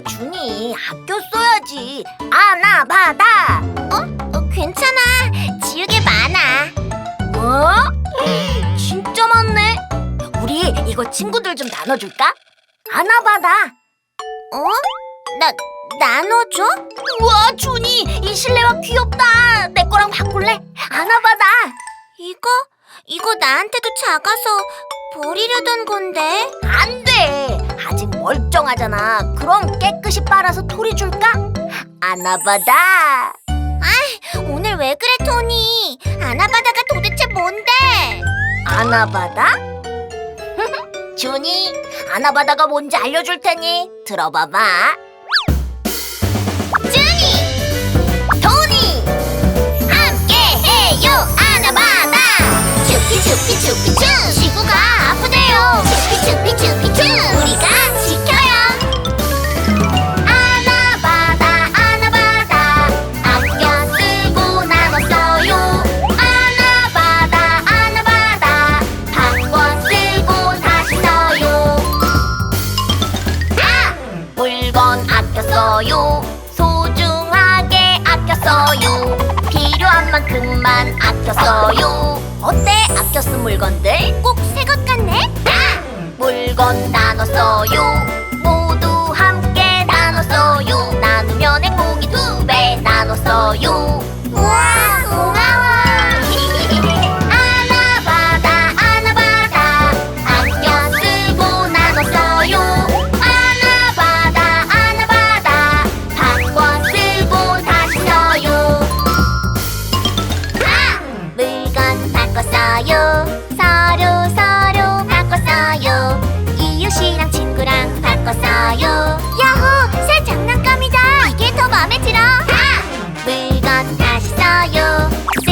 적당히 아껴 써야지. 아나 바다. 어, 괜찮아. 지우개 많아. 어? 진짜 많네. 우리 이거 친구들 좀 나눠줄까? 아나 바다. 어? 나 나눠줘? 우와 준이 이 실내화 귀엽다. 내 거랑 바꿀래? 아나 바다. 이거 이거 나한테도 작아서 버리려던 건데. 멀쩡하잖아. 그럼 깨끗이 빨아서 토리 줄까? 아나 바다. 오늘 왜 그래 토니? 아나바다가 도대체 뭔데? 아나바다? 준이, 아나바다가 뭔지 알려줄 테니 들어봐봐. 만큼만 아껴 써요. 어때? 아껴 쓴 물건들? 꼭 새 것 같네. 아! 물건 나눠 써요. 물건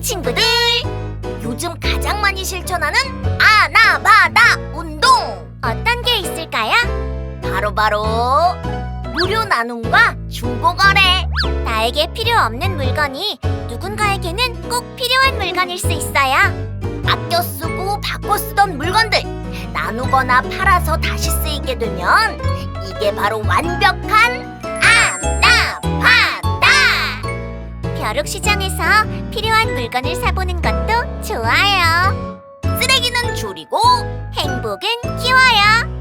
친구들. 요즘 가장 많이 실천하는 아나바다 운동 어떤 게 있을까요? 바로 바로 무료 나눔과 중고거래. 나에게 필요 없는 물건이 누군가에게는 꼭 필요한 물건일 수 있어요. 아껴 쓰고 바꿔 쓰던 물건들 나누거나 팔아서 다시 쓰이게 되면 이게 바로 완벽한 벼룩시장에서 필요한 물건을 사보는 것도 좋아요. 쓰레기는 줄이고 행복은 키워요.